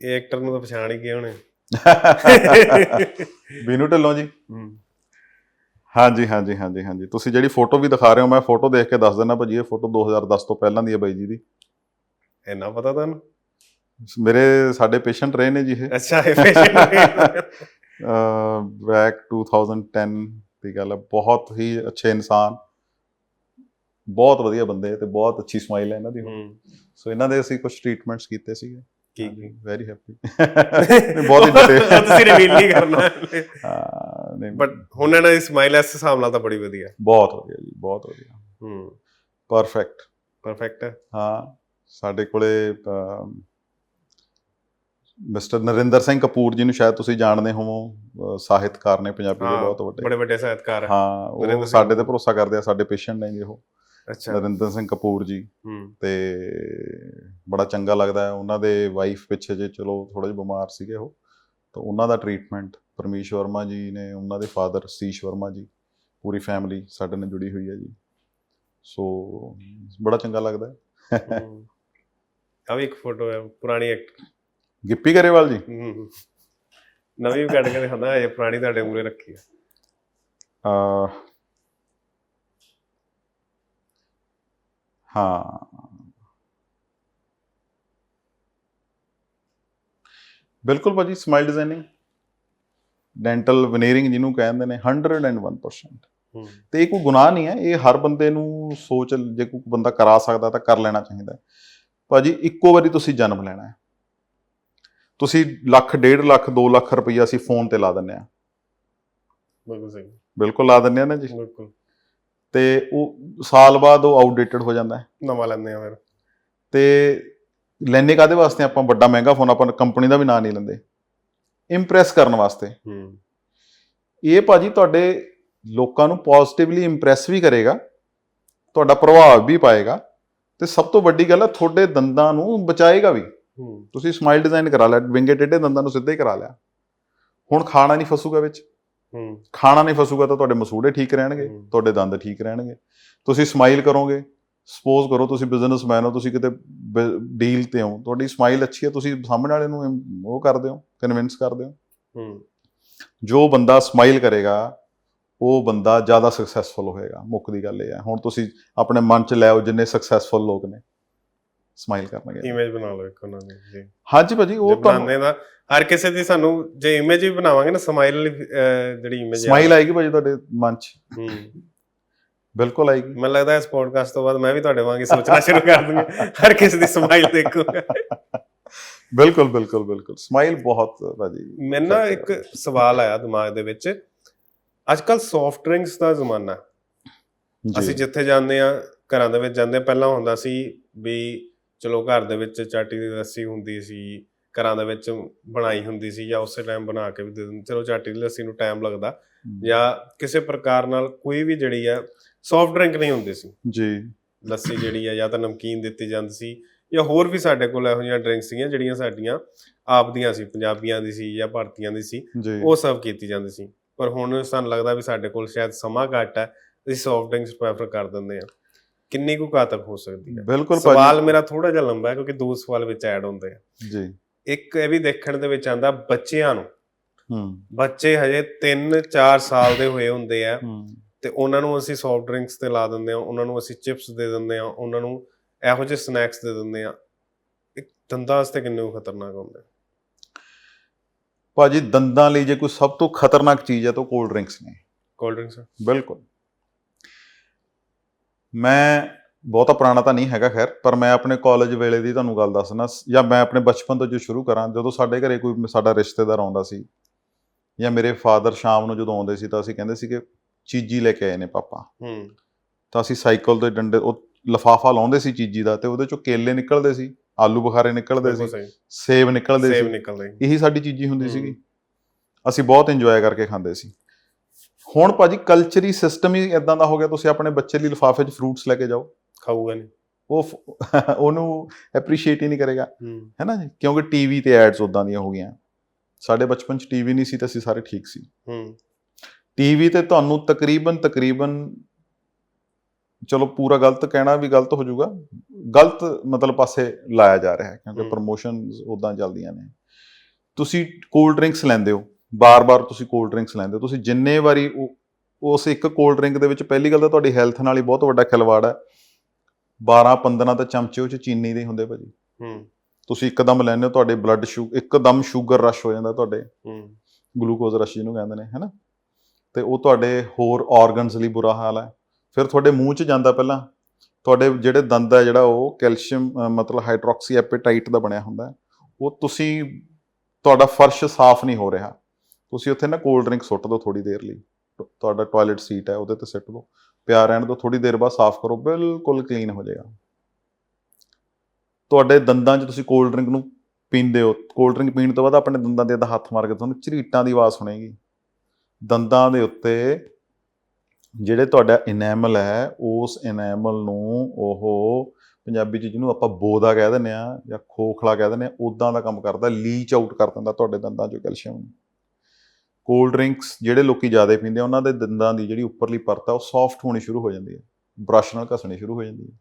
ਇਹ ਐਕਟਰ ਨੂੰ ਤਾਂ ਪਛਾਣ ਹੀ ਗਏ ਹੋਣੇ। ਬੀਨੂ ਢਿੱਲੋਂ ਜੀ। ਹੂੰ। ਹਾਂਜੀ ਹਾਂਜੀ ਹਾਂਜੀ ਹਾਂਜੀ। ਤੁਸੀਂ ਜਿਹੜੀ ਫੋਟੋ ਵੀ ਦਿਖਾ ਰਹੇ ਹੋ ਮੈਂ ਫੋਟੋ ਦੇਖ ਕੇ ਦੱਸ ਦਿੰਦਾ ਭਾਜੀ ਇਹ ਫੋਟੋ 2010 ਤੋਂ ਪਹਿਲਾਂ ਦੀ ਹੈ ਬਾਈ ਜੀ ਦੀ। ਇੰਨਾ ਪਤਾ ਤੁਹਾਨੂੰ? ਮੇਰੇ ਸਾਡੇ ਪੇਸ਼ੈਂਟ ਰਹੇ ਨੇ ਜੀ ਇਹ। ਅੱਛਾ ਇਹ patient ਬੈਕ 2010 ਦੀ ਗੱਲ ਹੈ। ਬਹੁਤ ਹੀ ਅੱਛੇ ਇਨਸਾਨ। ਬਹੁਤ ਵਧੀਆ ਬੰਦੇ ਤੇ ਬਹੁਤ ਅੱਛੀ ਸਮਾਈਲ ਹੈ ਇਹਨਾਂ ਦੀ ਹੂੰ। ਸੋ ਇਹਨਾਂ ਦੇ ਅਸੀਂ ਕੁਝ ਟ੍ਰੀਟਮੈਂਟਸ ਕੀਤੇ ਸੀਗੇ। ਕੀ ਵੈਰੀ ਹੈਪੀ ਬਹੁਤ ਹੀ ਡਿਟੇਲ ਤੁਸੀਂ ਰਿਵੀਲ ਨਹੀਂ ਕਰਨਾ। ਹਾਂ ਨਹੀਂ। ਬਟ ਹੁਣ ਇਹਨਾਂ ਦੀ ਸਮਾਈਲ ਇਸ ਹਿਸਾਬ ਨਾਲ ਤਾਂ ਬੜੀ ਵਧੀਆ। ਬਹੁਤ ਵਧੀਆ ਜੀ ਬਹੁਤ ਵਧੀਆ। ਹੂੰ। ਪਰਫੈਕਟ ਪਰਫੈਕਟ ਹੈ। ਹਾਂ ਸਾਡੇ ਕੋਲੇ ਮਿਸਟਰ ਨਰਿੰਦਰ ਸਿੰਘ ਕਪੂਰ ਜੀ ਨੂੰ ਸ਼ਾਇਦ ਤੁਸੀਂ ਜਾਣਦੇ ਹੋਵੋ ਸਾਹਿਤਕਾਰ ਨੇ ਪੰਜਾਬੀ ਦੇ ਬਹੁਤ ਵੱਡੇ ਬੜੇ ਵੱਡੇ ਸਾਹਿਤਕਾਰ ਹੈ। ਉਹ ਸਾਡੇ ਤੇ ਭਰੋਸਾ ਕਰਦੇ ਆ ਸਾਡੇ ਪੇਸ਼ੈਂਟ ਨੇ ਜੀ ਉਹ। ਨਰਿੰਦਰ ਸਿੰਘ ਕਪੂਰ ਜੀ। ਹੂੰ। ਤੇ ਬੜਾ ਚੰਗਾ ਲੱਗਦਾ ਹੈ। ਉਹਨਾਂ ਦੇ ਵਾਈਫ ਪਿੱਛੇ ਜੇ ਚਲੋ ਥੋੜਾ ਜਿਹਾ ਬਿਮਾਰ ਸੀਗੇ ਉਹ ਤਾਂ ਉਹਨਾਂ ਦਾ ਟ੍ਰੀਟਮੈਂਟ ਪਰਮੇਸ਼ ਵਰਮਾ ਜੀ ਨੇ ਉਹਨਾਂ ਦੇ ਫਾਦਰ ਸੀਸ਼ ਵਰਮਾ ਜੀ ਪੂਰੀ ਫੈਮਿਲੀ ਸਾਡੇ ਨਾਲ ਜੁੜੀ ਹੋਈ ਹੈ ਜੀ। ਸੋ ਬੜਾ ਚੰਗਾ ਲੱਗਦਾ ਹੈ। ਆ ਵੀ ਇੱਕ ਫੋਟੋ ਹੈ ਪੁਰਾਣੀ ਐਕਟਰ ਗਿੱਪੀ ਗਰੇਵਾਲ ਜੀ। ਨਵੀਂ ਕੱਢ ਕੇ ਦਿਖਾਉਂਦਾ ਇਹ ਪੁਰਾਣੀ ਤੁਹਾਡੇ ਮੂਰੇ ਰੱਖੀ ਹੈ। ਹਾਂ। ਬਿਲਕੁਲ ਭਾਜੀ ਸਮਾਈਲ ਡਿਜ਼ਾਈਨਿੰਗ ਡੈਂਟਲ ਵਨੇਰਿੰਗ ਜਿਹਨੂੰ ਕਹਿੰਦੇ ਨੇ 101% ਹੂੰ। ਤੇ ਇਹ ਕੋਈ ਗੁਨਾਹ ਨਹੀਂ ਹੈ ਇਹ ਹਰ ਬੰਦੇ ਨੂੰ ਸੋਚ ਜੇ ਕੋਈ ਬੰਦਾ ਕਰਾ ਸਕਦਾ ਤਾਂ ਕਰ ਲੈਣਾ ਚਾਹੀਦਾ। ਭਾਜੀ ਇੱਕੋ ਵਾਰੀ ਤੁਸੀਂ ਜਨਮ ਲੈਣਾ ਹੈ। ਤੁਸੀਂ ਲੱਖ ਡੇਢ ਲੱਖ 2 ਲੱਖ ਰੁਪਈਆ ਅਸੀਂ ਫੋਨ ਤੇ ਲਾ ਦਿੰਨੇ ਆ ਬਿਲਕੁਲ ਸਹੀ। ਬਿਲਕੁਲ ਲਾ ਦਿੰਨੇ ਆ ਨਾ ਜੀ। ਬਿਲਕੁਲ। ਤੇ ਉਹ ਸਾਲ ਬਾਅਦ ਉਹ ਆਊਟਡੇਟਡ ਹੋ ਜਾਂਦਾ ਹੈ। ਨਵਾਂ ਲੈਂਦੇ ਆ ਫਿਰ। ਤੇ ਲੈਣੇ ਕਾਦੇ ਵਾਸਤੇ ਆਪਾਂ ਵੱਡਾ ਮਹਿੰਗਾ ਫੋਨ ਆਪਾਂ ਕੰਪਨੀ ਦਾ ਵੀ ਨਾਂ ਨਹੀਂ ਲੈਂਦੇ। ਇੰਪ੍ਰੈਸ ਕਰਨ ਵਾਸਤੇ। ਹੂੰ। ਇਹ ਭਾਜੀ ਤੁਹਾਡੇ ਲੋਕਾਂ ਨੂੰ ਪੋਜ਼ਿਟਿਵਲੀ ਇੰਪ੍ਰੈਸ ਵੀ ਕਰੇਗਾ ਤੁਹਾਡਾ ਪ੍ਰਭਾਵ ਵੀ ਪਾਏਗਾ ਤੇ ਸਭ ਤੋਂ ਵੱਡੀ ਗੱਲ ਹੈ ਤੁਹਾਡੇ ਦੰਦਾਂ ਨੂੰ ਬਚਾਏਗਾ ਵੀ। ਹੂੰ। ਤੁਸੀਂ ਸਮਾਈਲ ਡਿਜ਼ਾਈਨ ਕਰਾ ਲਿਆ ਵਿੰਗੇ ਟੇਢੇ ਦੰਦਾਂ ਨੂੰ ਸਿੱਧੇ ਹੀ ਕਰਾ ਲਿਆ। ਹੁਣ ਖਾਣਾ ਨਹੀਂ ਫਸੂਗਾ ਵਿੱਚ। ਖਾਣਾ ਨਹੀਂ ਫਸੂਗਾ ਤਾਂ ਤੁਹਾਡੇ ਮਸੂੜੇ ਠੀਕ ਰਹਿਣਗੇ। ਤੁਹਾਡੇ ਦੰਦ ਠੀਕ ਰਹਿਣਗੇ। ਤੁਸੀਂ ਸਮਾਈਲ ਕਰੋਗੇ ਸਪੋਜ਼ ਕਰੋ ਤੁਸੀਂ ਬਿਜ਼ਨਸਮੈਨ ਹੋ ਤੁਸੀਂ ਕਿਤੇ ਡੀਲ ਤੇ ਹੋ ਤੁਹਾਡੀ ਸਮਾਈਲ ਅੱਛੀ ਹੈ ਤੁਸੀਂ ਸਾਹਮਣੇ ਵਾਲੇ ਨੂੰ ਉਹ ਕਰਦੇ ਹੋ ਕਨਵਿੰਸ ਕਰਦੇ ਹੋ। ਹੂੰ। ਜੋ ਬੰਦਾ ਸਮਾਈਲ ਕਰੇਗਾ ਉਹ ਬੰਦਾ ਜ਼ਿਆਦਾ ਸਕਸੈਸਫੁਲ ਹੋਏਗਾ। ਮੁੱਖ ਦੀ ਗੱਲ ਇਹ ਹੈ। ਹੁਣ ਤੁਸੀਂ ਆਪਣੇ ਮਨ 'ਚ ਲੈ ਆਓ ਜਿੰਨੇ ਸਕਸੈਸਫੁਲ ਲੋਕ ਨੇ। ਸਮਾਈਲ ਕਰਨਗੇ ਇਮੇਜ ਬਣਾ ਲਓ ਇੱਕ ਉਹਨਾਂ ਦੀ ਜੀ। ਹਾਂਜੀ ਭਾਜੀ ਉਹ ਬਣਾਉਂਦੇ ਦਾ ਹਰ ਕਿਸੇ ਦੀ ਸਾਨੂੰ ਜੇ ਇਮੇਜ ਵੀ ਬਣਾਵਾਂਗੇ ਨਾ ਸਮਾਈਲ ਜਿਹੜੀ ਇਮੇਜ ਸਮਾਈਲ ਆਏਗੀ ਭਾਜੀ ਤੁਹਾਡੇ ਮਨ 'ਚ। ਹੂੰ। ਬਿਲਕੁਲ ਆਏਗੀ। ਮੈਨੂੰ ਲੱਗਦਾ ਇਸ ਪੋਡਕਾਸਟ ਤੋਂ ਬਾਅਦ ਮੈਂ ਵੀ ਤੁਹਾਡੇ ਵਾਂਗ ਹੀ ਸੋਚਣਾ ਸ਼ੁਰੂ ਕਰ ਦੂੰਗਾ। ਹਰ ਕਿਸੇ ਦੀ ਸਮਾਈਲ ਦੇਖੂੰਗਾ ਬਿਲਕੁਲ ਬਿਲਕੁਲ ਬਿਲਕੁਲ। ਸਮਾਈਲ ਬਹੁਤ ਭਾਜੀ। ਮੈਨੂੰ ਨਾ ਇੱਕ ਸਵਾਲ ਆਇਆ ਦਿਮਾਗ ਦੇ ਵਿੱਚ। ਅੱਜ ਕੱਲ ਸੌਫਟ ਡਰਿੰਕਸ ਦਾ ਜ਼ਮਾਨਾ। ਅਸੀਂ ਜਿੱਥੇ ਜਾਂਦੇ ਆ ਘਰਾਂ ਦੇ ਵਿੱਚ ਜਾਂਦੇ ਪਹਿਲਾਂ ਹੁੰਦਾ ਸੀ ਵੀ ਚਲੋ ਘਰ ਦੇ ਵਿੱਚ ਚਾਟੀ ਦੀ ਲੱਸੀ ਹੁੰਦੀ ਸੀ ਘਰਾਂ ਦੇ ਵਿੱਚ ਬਣਾਈ ਹੁੰਦੀ ਸੀ ਜਾਂ ਉਸੇ ਟਾਈਮ ਬਣਾ ਕੇ ਵੀ ਦੇ ਦਿੰਦੇ ਚਲੋ ਚਾਟੀ ਦੀ ਲੱਸੀ ਨੂੰ ਟਾਈਮ ਲੱਗਦਾ ਜਾਂ ਕਿਸੇ ਪ੍ਰਕਾਰ ਨਾਲ ਕੋਈ ਵੀ ਜਿਹੜੀ ਆ ਸੌਫਟ ਡਰਿੰਕ ਨਹੀਂ ਹੁੰਦੀ ਸੀ। ਜੀ। ਲੱਸੀ ਜਿਹੜੀ ਆ ਜਾਂ ਤਾਂ ਨਮਕੀਨ ਦਿੱਤੀ ਜਾਂਦੀ ਸੀ ਜਾਂ ਹੋਰ ਵੀ ਸਾਡੇ ਕੋਲ ਇਹੋ ਜਿਹੀਆਂ ਡਰਿੰਕਸ ਸੀਗੀਆਂ ਜਿਹੜੀਆਂ ਸਾਡੀਆਂ ਆਪਦੀਆਂ ਸੀ ਪੰਜਾਬੀਆਂ ਦੀ ਸੀ ਜਾਂ ਭਾਰਤੀਆਂ ਦੀ ਸੀ ਉਹ ਸਰਵ ਕੀਤੀ ਜਾਂਦੀ ਸੀ। ਪਰ ਹੁਣ ਸਾਨੂੰ ਲੱਗਦਾ ਵੀ ਸਾਡੇ ਕੋਲ ਸ਼ਾਇਦ ਸਮਾਂ ਘੱਟ ਹੈ ਅਸੀਂ ਸੌਫਟ ਡਰਿੰਕਸ ਪ੍ਰੈਫਰ ਕਰ ਦਿੰਦੇ ਆ ਕਿੰਨੀ ਕੁ ਘਾਤਕ ਹੋ ਸਕਦੀ ਹੈ। ਬਿਲਕੁਲ ਸਵਾਲ ਮੇਰਾ ਥੋੜਾ ਜਿਹਾ ਲੰਬਾ ਹੈ ਕਿਉਂਕਿ ਦੋ ਸਵਾਲ ਵਿੱਚ ਐਡ ਹੁੰਦੇ ਆ। ਜੀ। ਇੱਕ ਇਹ ਵੀ ਦੇਖਣ ਦੇ ਵਿੱਚ ਆਂਦਾ ਬੱਚਿਆਂ ਨੂੰ। ਹੂੰ। ਬੱਚੇ ਹਜੇ 3-4 ਸਾਲ ਦੇ ਹੋਏ ਹੁੰਦੇ ਆ। ਤੇ ਉਹਨਾਂ ਨੂੰ ਅਸੀਂ ਸੌਫਟ ਡਰਿੰਕਸ ਤੇ ਲਾ ਦਿੰਦੇ ਆ ਉਹਨਾਂ ਨੂੰ ਅਸੀਂ ਚਿਪਸ ਦੇ ਦਿੰਦੇ ਆ ਉਹਨਾਂ ਨੂੰ ਇਹੋ ਜਿਹੇ ਸਨੈਕਸ ਦੇ ਦਿੰਦੇ ਆ। ਇੱਕ ਦੰਦਾਂ ਵਾਸਤੇ ਕਿੰਨੇ ਖਤਰਨਾਕ ਹੁੰਦੇ। ਭਾਜੀ ਦੰਦਾਂ ਲਈ ਜੇ ਕੋਈ ਸਭ ਤੋਂ ਖਤਰਨਾਕ ਚੀਜ਼ ਹੈ ਤਾਂ ਕੋਲਡ ਡਰਿੰਕਸ ਨੇ। ਕੋਲਡ ਡਰਿੰਕਸ ਬਿਲਕੁਲ। ਮੈਂ ਬਹੁਤਾ ਪੁਰਾਣਾ ਤਾਂ ਨਹੀਂ ਹੈਗਾ ਖੈਰ ਪਰ ਮੈਂ ਆਪਣੇ ਕਾਲਜ ਵੇਲੇ ਦੀ ਤੁਹਾਨੂੰ ਗੱਲ ਦੱਸਣਾ ਜਾਂ ਮੈਂ ਆਪਣੇ ਬਚਪਨ ਤੋਂ ਜੋ ਸ਼ੁਰੂ ਕਰਾਂ ਜਦੋਂ ਸਾਡੇ ਘਰੇ ਕੋਈ ਸਾਡਾ ਰਿਸ਼ਤੇਦਾਰ ਆਉਂਦਾ ਸੀ ਜਾਂ ਮੇਰੇ ਫਾਦਰ ਸ਼ਾਮ ਨੂੰ ਜਦੋਂ ਆਉਂਦੇ ਸੀ ਤਾਂ ਅਸੀਂ ਕਹਿੰਦੇ ਸੀ ਕਿ ਚੀਜੀ ਲੈ ਕੇ ਆਏ ਨੇ ਪਾਪਾ। ਹੂੰ। ਤਾਂ ਅਸੀਂ ਸਾਈਕਲ ਦੇ ਡੰਡੇ ਉਹ ਲਫਾਫਾ ਲਾਉਂਦੇ ਸੀ ਚੀਜੀ ਦਾ ਤੇ ਉਹਦੇ ਚੋਂ ਕੇਲੇ ਨਿਕਲਦੇ ਸੀ ਆਲੂ ਬੁਖਾਰੇ ਨਿਕਲਦੇ ਸੀ ਸੇਬ ਨਿਕਲਦੇ ਸੇਬ ਸੀ। ਨਿਕਲਦੇ। ਇਹੀ ਸਾਡੀ ਚੀਜ਼ੀ ਹੁੰਦੀ। ਸੀਗੀ। ਅਸੀਂ ਬਹੁਤ ਇੰਜੋਏ ਕਰਕੇ ਖਾਂਦੇ ਸੀ। ਹੁਣ ਭਾਜੀ ਕਲਚਰੀ ਸਿਸਟਮ ਹੀ ਇਦਾਂ ਦਾ ਹੋ ਗਿਆ ਤੁਸੀਂ ਆਪਣੇ ਬੱਚੇ ਲਈ ਲਿਫਾਫੇ 'ਚ ਫਰੂਟਸ ਲੈ ਕੇ ਜਾਓ। ਖਾਊਗਾ ਨਹੀਂ। ਉਹ ਉਹਨੂੰ ਐਪਰੀਸ਼ੀਏਟ ਹੀ ਨਹੀਂ ਕਰੇਗਾ। ਹੂੰ। ਨਾ ਜੀ? ਕਿਉਂਕਿ ਟੀਵੀ ਤੇ ਐਡਸ ਉਦਾਂ ਦੀਆਂ ਹੋ ਗਈਆਂ। ਸਾਡੇ ਬਚਪਨ 'ਚ ਟੀਵੀ ਨਹੀਂ ਸੀ ਤਾਂ ਅਸੀਂ ਸਾਰੇ ਠੀਕ ਸੀ। ਹੂੰ। ਟੀਵੀ ਤੇ ਤੁਹਾਨੂੰ ਤਕਰੀਬਨ ਤਕਰੀਬਨ ਚਲੋ ਪੂਰਾ ਗਲਤ ਕਹਿਣਾ ਵੀ ਗਲਤ ਹੋ ਜਾਊਗਾ। ਗਲਤ ਮਤਲਬ ਪਾਸੇ ਲਾਇਆ ਜਾ ਰਿਹਾ ਹੈ ਕਿਉਂਕਿ। ਪ੍ਰੋਮੋਸ਼ਨਸ ਉਦਾਂ ਚੱਲਦੀਆਂ ਨੇ। ਤੁਸੀਂ ਕੋਲਡ ਡਰਿੰਕਸ ਲੈਂਦੇ ਹੋ। ਬਾਰ-ਬਾਰ ਤੁਸੀਂ ਕੋਲਡ ਡਰਿੰਕਸ ਲੈਂਦੇ ਹੋ। ਤੁਸੀਂ ਜਿੰਨੇ ਵਾਰੀ ਉਸ ਇੱਕ ਕੋਲਡ ਡਰਿੰਕ ਦੇ ਵਿੱਚ ਪਹਿਲੀ ਗੱਲ ਤਾਂ ਤੁਹਾਡੀ ਹੈਲਥ ਨਾਲ ਹੀ ਬਹੁਤ ਵੱਡਾ ਖਿਲਵਾੜ ਹੈ। 12 15 ਤਾਂ ਚਮਚੇ ਉਹ ਚ ਚੀਨੀ ਦੇ ਹੁੰਦੇ ਭਾਜੀ। ਹੂੰ। ਤੁਸੀਂ ਇੱਕਦਮ ਲੈਂਦੇ ਹੋ ਤੁਹਾਡੇ ਬਲੱਡ ਸ਼ੂ ਇੱਕਦਮ ਸ਼ੂਗਰ ਰਸ਼ ਹੋ ਜਾਂਦਾ ਤੁਹਾਡੇ। ਹੂੰ। ਗਲੂਕੋਜ਼ ਰਸ਼ ਜਿਹਨੂੰ ਕਹਿੰਦੇ ਨੇ ਹੈਨਾ? ਤੇ ਉਹ ਤੁਹਾਡੇ ਹੋਰ ਆਰਗਨਸ ਲਈ ਬੁਰਾ ਹਾਲ ਹੈ। ਫਿਰ ਤੁਹਾਡੇ ਮੂੰਹ 'ਚ ਜਾਂਦਾ ਪਹਿਲਾਂ ਤੁਹਾਡੇ ਜਿਹੜੇ ਦੰਦ ਹੈ ਜਿਹੜਾ ਉਹ ਕੈਲਸ਼ੀਅਮ ਮਤਲਬ ਹਾਈਡਰੋਕਸੀ ਐਪੇਟਾਈਟ ਦਾ ਬਣਿਆ ਹੁੰਦਾ। ਉਹ ਤੁਸੀਂ ਤੁਹਾਡਾ ਫਰਸ਼ ਸਾਫ਼ ਨਹੀਂ ਹੋ ਰਿਹਾ। ਤੁਸੀਂ ਉੱਥੇ ਨਾ ਕੋਲਡ ਡਰਿੰਕ ਸੁੱਟ ਦਿਓ ਥੋੜੀ ਦੇਰ ਲਈ। ਤੁ- ਤੁਹਾਡਾ ਟਾਇਲਟ ਸੀਟ ਹੈ, ਉਹਦੇ ਤੇ ਸਿੱਟ ਦਿਓ। ਪਿਆ ਰਹਿਣ ਦਿਓ ਥੋੜੀ ਦੇਰ ਬਾਅਦ ਸਾਫ਼ ਕਰੋ, ਬਿਲਕੁਲ ਕਲੀਨ ਹੋ ਜਾਏਗਾ। ਤੁਹਾਡੇ ਦੰਦਾਂ 'ਚ ਤੁਸੀਂ ਕੋਲਡ ਡਰਿੰਕ ਨੂੰ ਪੀਂਦੇ ਹੋ। ਕੋਲਡ ਡਰਿੰਕ ਪੀਣ ਤੋਂ ਬਾਅਦ ਆਪਣੇ ਦੰਦਾਂ ਦੇ ਹੱਥ ਮਾਰ ਕੇ ਤੁਹਾਨੂੰ ਝਰੀਟਾਂ ਦੀ ਆਵਾਜ਼ ਸੁਣੇਗੀ। ਦੰਦਾਂ ਦੇ ਉੱਤੇ ਜਿਹੜੇ ਤੁਹਾਡਾ ਇਨੈਮਲ ਹੈ, ਉਸ ਇਨੈਮਲ ਨੂੰ ਉਹ ਪੰਜਾਬੀ ਚ ਜਿਹਨੂੰ ਆਪਾਂ ਬੋਦਾ ਕਹਿ ਦਿੰਦੇ ਆ ਜਾਂ ਖੋਖਲਾ ਕਹਿ ਦਿੰਦੇ ਆ ਉਦਾਂ ਦਾ ਕੰਮ ਕਰਦਾ ਲੀਚ ਆਊਟ ਕਰ ਦਿੰਦਾ ਤੁਹਾਡੇ ਦੰਦਾਂ ਚੋਂ ਕੈਲਸ਼ੀਅਮ ਨੂੰ। ਕੋਲਡ ਡਰਿੰਕਸ ਜਿਹੜੇ ਲੋਕੀ ਜ਼ਿਆਦਾ ਪੀਂਦੇ ਆ, ਉਹਨਾਂ ਦੇ ਦੰਦਾਂ ਦੀ ਜਿਹੜੀ ਉੱਪਰਲੀ ਪਰਤ ਆ, ਉਹ ਸੌਫਟ ਹੋਣੀ ਸ਼ੁਰੂ ਹੋ ਜਾਂਦੀ ਹੈ ਬ੍ਰਸ਼ ਨਾਲ ਘਸਣੀ ਸ਼ੁਰੂ ਹੋ ਜਾਂਦੀ ਹੈ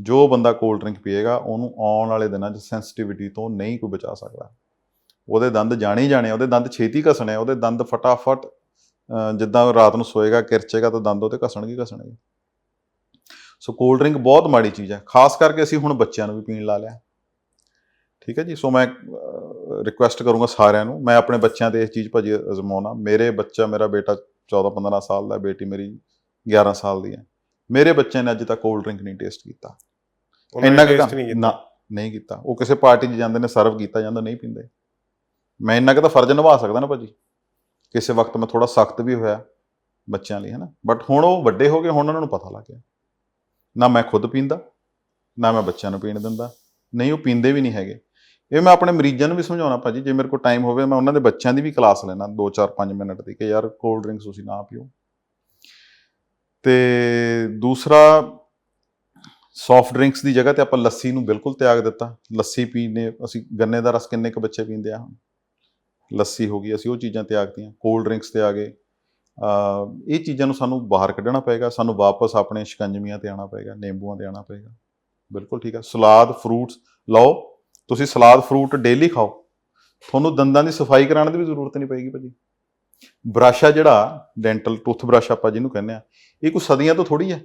ਜੋ ਬੰਦਾ ਕੋਲਡ ਡਰਿੰਕ ਪੀਏਗਾ, ਉਹਨੂੰ ਆਉਣ ਵਾਲੇ ਦਿਨਾਂ 'ਚ ਸੈਂਸਿਟਿਵਿਟੀ ਤੋਂ ਨਹੀਂ ਕੋਈ ਬਚਾ ਸਕਦਾ। ਉਹਦੇ ਦੰਦ ਜਾਣੇ ਜਾਣੇ ਉਹਦੇ ਦੰਦ ਛੇਤੀ ਘਸਣੇ ਉਹਦੇ ਦੰਦ ਫਟਾਫਟ ਜਿੱਦਾਂ ਰਾਤ ਨੂੰ ਸੋਏਗਾ, ਕਿਰਚੇਗਾ ਤਾਂ ਦੰਦ ਉਹਦੇ ਘਸਣਗੇ ਘਸਣਗੇ ਸੋ ਕੋਲਡ ਡਰਿੰਕ ਬਹੁਤ ਮਾੜੀ ਚੀਜ਼ ਹੈ ਖਾਸ ਕਰਕੇ ਅਸੀਂ ਹੁਣ ਬੱਚਿਆਂ ਨੂੰ ਵੀ ਪੀਣ ਲਾ ਲਿਆ। ਠੀਕ ਹੈ ਜੀ? ਸੋ ਮੈਂ ਰਿਕੁਐਸਟ ਕਰੂੰਗਾ ਸਾਰਿਆਂ ਨੂੰ ਮੈਂ ਆਪਣੇ ਬੱਚਿਆਂ ਤੇ ਇਹ ਚੀਜ਼ ਭਾਜੀ ਅਜ਼ਮਾਉਣਾ। ਮੇਰੇ ਬੱਚਾ ਮੇਰਾ ਬੇਟਾ 14 15 ਸਾਲ ਦਾ ਬੇਟੀ ਮੇਰੀ 11 ਸਾਲ ਦੀ ਹੈ। ਮੇਰੇ ਬੱਚੇ ਨੇ ਅੱਜ ਤੱਕ ਕੋਲਡ ਡਰਿੰਕ ਨਹੀਂ ਟੇਸਟ ਕੀਤਾ। ਇੰਨਾ ਨੇ ਕੁ taste ਨਹੀਂ ਕੀਤਾ। ਨਾ ਨਹੀਂ ਕੀਤਾ। ਉਹ ਕਿਸੇ ਪਾਰਟੀ 'ਚ ਜਾਂਦੇ ਨੇ ਸਰਵ ਕੀਤਾ ਜਾਂਦਾ ਨਹੀਂ ਪੀਂਦੇ। ਮੈਂ ਇੰਨਾ ਕੁ ਤਾਂ ਫਰਜ਼ ਨਿਭਾ ਸਕਦਾ ਨਾ ਭਾਜੀ। ਕਿਸੇ ਵਕਤ ਮੈਂ ਥੋੜਾ ਸਖਤ ਵੀ ਹੋਇਆ ਬੱਚਿਆਂ ਲਈ ਹਨਾ? ਬਟ ਹੁਣ ਉਹ ਵੱਡੇ ਹੋ ਗਏ ਹੁਣ ਉਹਨਾਂ ਨੂੰ ਪਤਾ ਲੱਗ ਗਿਆ। ਨਾ ਮੈਂ ਖੁਦ ਪੀਂਦਾ ਨਾ ਮੈਂ ਬੱਚਿਆਂ ਨੂੰ ਪੀਣ ਦਿੰਦਾ। ਨਹੀਂ ਉਹ ਪੀਂਦੇ ਵੀ ਨਹੀਂ ਹੈਗੇ। ਇਹ ਮੈਂ ਆਪਣੇ ਮਰੀਜ਼ਾਂ ਨੂੰ ਵੀ ਸਮਝਾਉਣਾ ਭਾਜੀ, ਜੇ ਮੇਰੇ ਕੋਲ ਟਾਈਮ ਹੋਵੇ ਮੈਂ ਉਹਨਾਂ ਦੇ ਬੱਚਿਆਂ ਦੀ ਵੀ ਕਲਾਸ ਲੈਣਾ 2 4 5 ਮਿੰਟ ਦੀ ਕਿ ਯਾਰ ਕੋਲਡ ਡਰਿੰਕਸ ਤੁਸੀਂ ਨਾ ਪੀਓ। ਤੇ ਦੂਸਰਾ ਸੌਫਟ ਡਰਿੰਕਸ ਦੀ ਜਗ੍ਹਾ ਤੇ ਆਪਾਂ ਲੱਸੀ ਨੂੰ ਬਿਲਕੁਲ ਤਿਆਗ ਦਿੱਤਾ। ਲੱਸੀ ਪੀਣੇ ਅਸੀਂ ਗੰਨੇ ਦਾ ਰਸ ਕਿੰਨੇ ਕੁ ਬੱਚੇ ਪੀਂਦੇ ਆ? ਹੁਣ ਲੱਸੀ ਹੋ ਗਈ, ਅਸੀਂ ਉਹ ਚੀਜ਼ਾਂ ਤਿਆਗਤੀਆਂ ਕੋਲਡ ਡਰਿੰਕਸ ਤੇ ਆ ਗਏ। ਇਹ ਚੀਜ਼ਾਂ ਨੂੰ ਸਾਨੂੰ ਬਾਹਰ ਕੱਢਣਾ ਪਏਗਾ, ਸਾਨੂੰ ਵਾਪਸ ਆਪਣੇ ਸ਼ਿਕੰਜਮੀਆਂ ਤੇ ਆਉਣਾ ਪਏਗਾ, ਨਿੰਬੂਆਂ ਤੇ ਆਉਣਾ ਪਏਗਾ। ਬਿਲਕੁਲ ਠੀਕ ਹੈ ਸਲਾਦ ਫਰੂਟਸ ਲਓ ਤੁਸੀਂ ਸਲਾਦ ਫਰੂਟ ਡੇਲੀ ਖਾਓ। ਤੁਹਾਨੂੰ ਦੰਦਾਂ ਦੀ ਸਫ਼ਾਈ ਕਰਾਉਣ ਦੀ ਵੀ ਜ਼ਰੂਰਤ ਨਹੀਂ ਪਏਗੀ ਭਾਜੀ। ਬ੍ਰਸ਼ ਆ ਜਿਹੜਾ ਡੈਂਟਲ ਟੂਥ ਬ੍ਰਸ਼ ਆਪਾਂ ਜਿਹਨੂੰ ਕਹਿੰਦੇ ਆ ਇਹ ਕੋਈ ਸਦੀਆਂ ਤੋਂ ਥੋੜੀ ਹੈ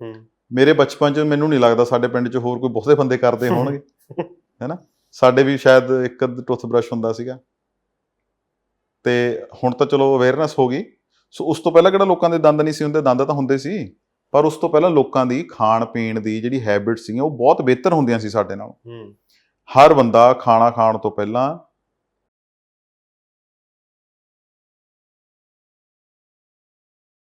ਹੂੰ। ਮੇਰੇ ਬਚਪਨ 'ਚ ਮੈਨੂੰ ਨਹੀਂ ਲੱਗਦਾ ਸਾਡੇ ਪਿੰਡ 'ਚ ਹੋਰ ਕੋਈ ਬਹੁਤੇ ਬੰਦੇ ਕਰਦੇ ਹੋਣਗੇ। ਹੈਨਾ? ਸਾਡੇ ਵੀ ਸ਼ਾਇਦ ਇੱਕ ਅੱਧ ਟੁੱਥ ਬ੍ਰਸ਼ ਹੁੰਦਾ ਸੀਗਾ। ਤੇ ਹੁਣ ਤਾਂ ਚਲੋ ਅਵੇਅਰਨੈਸ ਹੋ ਗਈ। ਸੋ ਉਸ ਤੋਂ ਪਹਿਲਾਂ ਕਿਹੜਾ ਲੋਕਾਂ ਦੇ ਦੰਦ ਨਹੀਂ ਸੀ ਹੁੰਦੇ? ਦੰਦ ਤਾਂ ਹੁੰਦੇ ਸੀ। ਪਰ ਉਸ ਤੋਂ ਪਹਿਲਾਂ ਲੋਕਾਂ ਦੀ ਖਾਣ ਪੀਣ ਦੀ ਜਿਹੜੀ ਹੈਬਿਟ ਸੀਗੀਆਂ ਉਹ ਬਹੁਤ ਬਿਹਤਰ ਹੁੰਦੀਆਂ ਸੀ ਸਾਡੇ ਨਾਲ। ਹੂੰ। ਹਰ ਬੰਦਾ ਖਾਣਾ ਖਾਣ ਤੋਂ ਪਹਿਲਾਂ